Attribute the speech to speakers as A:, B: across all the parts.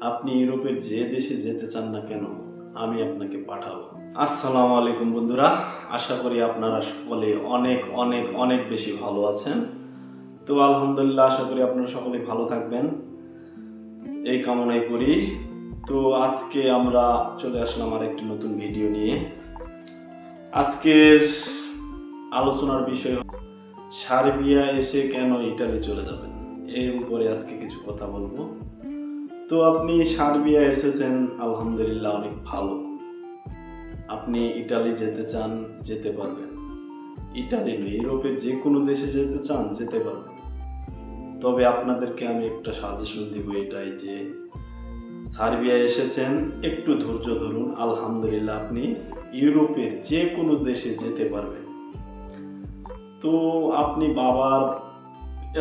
A: আপনি ইউরোপের যে দেশে যেতে চান না কেন, আমি আপনাকে পাঠাবো। আসসালামু আলাইকুম বন্ধুরা, আশা করি আপনারা সকলে অনেক অনেক অনেক বেশি ভালো আছেন। তো আলহামদুলিল্লাহ, আশা করি আপনারা সকলে ভালো থাকবেন। এই কামনাই করি। তো আজকে আমরা চলে আসলাম আর একটি নতুন ভিডিও নিয়ে। আজকের আলোচনার বিষয় সার্বিয়া এসে কেন ইটালি চলে যাবেন? এর উপরে আজকে কিছু কথা বলব। তো আপনি সার্বিয়া এসেছেন, আলহামদুলিল্লাহ অনেক ভালো। আপনি ইটালি যেতে চান, যেতে পারবেন। ইটালি নয়, ইউরোপের যে কোনো দেশে যেতে চান, যেতে পারবেন। তবে আপনাদেরকে আমি একটা সাজেশন দিব এটাই যে, সার্বিয়া এসেছেন, একটু ধৈর্য ধরুন, আলহামদুলিল্লাহ আপনি ইউরোপের যে কোনো দেশে যেতে পারবেন। তো আপনি বাবার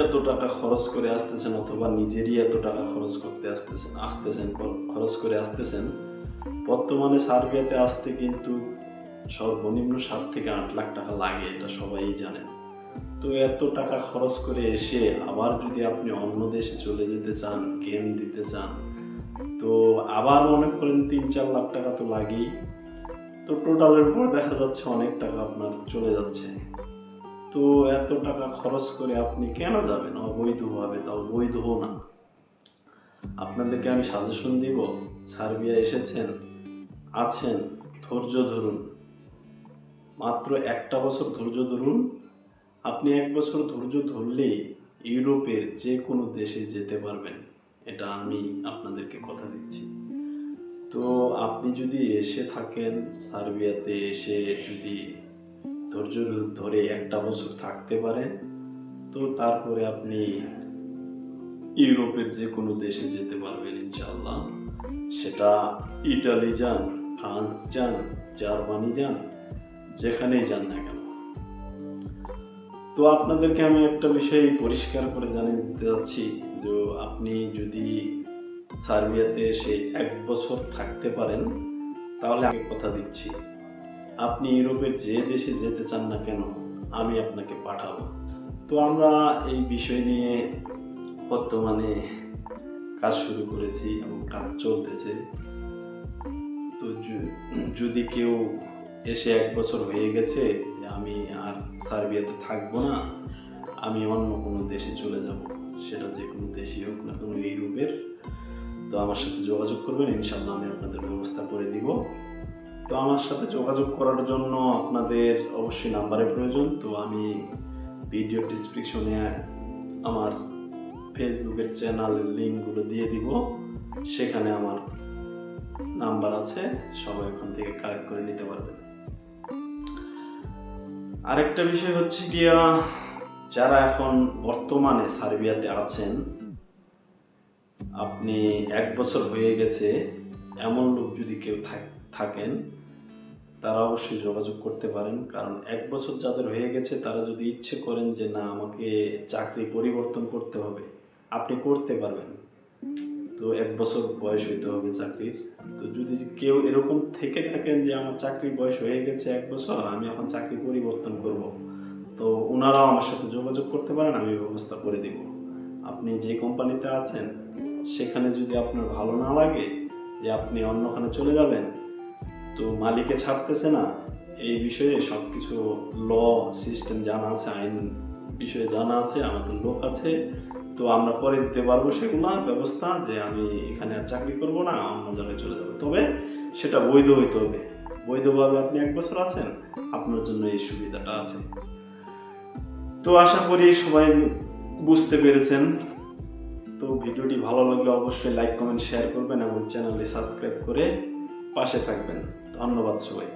A: এত টাকা খরচ করে আসতেছেন অথবা নিজেরই এত টাকা খরচ করতে আসতেছেন আসতেছেন খরচ করে আসতেছেন, বর্তমানে সার্বিয়াতে আসতে কিন্তু সর্বনিম্ন সাত থেকে আট লাখ টাকা লাগে, এটা সবাই জানেন তো এত টাকা খরচ করে এসে আবার যদি আপনি অন্য দেশে চলে যেতে চান, গেম দিতে চান, তো আবার মনে করেন তিন চার লাখ টাকা তো লাগেই। তো টোটালের পর দেখা যাচ্ছে অনেক টাকা আপনার চলে যাচ্ছে। তো এত টাকা খরচ করে আপনি কেন যাবেন? অবৈধভাবে তাও বৈধও না। আপনাদেরকে আমি সাজেশন দিব সার্বিয়া এসেছেন, আছেন, ধৈর্য ধরুন। মাত্র একটা বছর ধৈর্য ধরুন। আপনি এক বছর ধৈর্য ধরলেই ইউরোপের যে কোনো দেশে যেতে পারবেন, এটা আমি আপনাদেরকে কথা দিচ্ছি। তো আপনি যদি এসে থাকেন, সার্বিয়াতে এসে যদি ধৈর্য ধরে একটা বছর থাকতে পারে, তো তারপরে আপনি ইউরোপের যে কোনো দেশে যেতে পারবেন ইনশাল্লাহ সেটা ইটালি যান, ফ্রান্স যান, জার্মানি যান, যেখানেই যান না কেন। তো আপনাদেরকে আমি একটা বিষয় পরিষ্কার করে জানিয়ে দিতে যাচ্ছি, যে আপনি যদি সার্বিয়াতে এসে এক বছর থাকতে পারেন, তাহলে আমি কথা দিচ্ছি। আপনি ইউরোপের যে দেশে যেতে চান না কেন, আমি আপনাকে পাঠাবো। তো আমরা এই বিষয় নিয়ে বর্তমানে কাজ শুরু করেছি এবং কাজ চলতেছে। তো যদি কেউ এসে এক বছর হয়ে গেছে যে আমি আর সার্বিয়াতে থাকব না, আমি অন্য কোনো দেশে চলে যাব। সেটা যে কোনো দেশই হোক না কোনো, ইউরোপের। তো আমার সাথে যোগাযোগ করবেন ইনশাল্লাহ আমি আপনাদের ব্যবস্থা করে দিব। তো আমার সাথে যোগাযোগ করার জন্য আপনাদের অবশ্যই নাম্বারের প্রয়োজন। তো আমি ভিডিও ডিসক্রিপশনে আমার ফেসবুকের চ্যানেলের লিঙ্কগুলো দিয়ে দিব। সেখানে আমার নাম্বার আছে, সবাই ওখান থেকে কালেক্ট করে নিতে পারবেন। আরেকটা বিষয় হচ্ছে গিয়া, যারা এখন বর্তমানে সার্বিয়াতে আছেন, আপনি এক বছর হয়ে গেছে, এমন লোক যদি কেউ থাক- থাকেন, তারা অবশ্যই যোগাযোগ করতে পারেন। কারণ এক বছর যাদের হয়ে গেছে, তারা যদি ইচ্ছে করেন যে, না, আমাকে চাকরি পরিবর্তন করতে হবে। আপনি করতে পারবেন। তো এক বছর বয়স হইতে হবে চাকরির। তো যদি কেউ এরকম থেকে থাকেন যে, আমার চাকরির বয়স হয়ে গেছে এক বছর, আমি এখন চাকরি পরিবর্তন করব। তো ওনারাও আমার সাথে যোগাযোগ করতে পারেন, আমি ব্যবস্থা করে দিব। আপনি যে কোম্পানিতে আছেন, সেখানে যদি আপনার ভালো না লাগে, যে আপনি অন্যখানে চলে যাবেন তো মালিকে ছাড়তেছে না। এই বিষয়ে সব কিছু ল সিস্টেম জানা আছে, আইন বিষয়ে জানা আছে, আমাদের লোক আছে। তো আমরা করে দিতে পারব সেগুলো ব্যবস্থা যে আমি এখানে আর চাকরি করব না, অন্য জায়গায় চলে যাব। তবে সেটা বৈধ হইতে হবে। বৈধভাবে আপনি এক বছর আছেন, আপনার জন্য এই সুবিধাটা আছে। তো আশা করি সবাই বুঝতে পেরেছেন। তো ভিডিওটি ভালো লাগলে অবশ্যই লাইক, কমেন্ট, শেয়ার করবেন এবং চ্যানেলে সাবস্ক্রাইব করে পাশে থাকবেন। ধন্যবাদ সবাইকে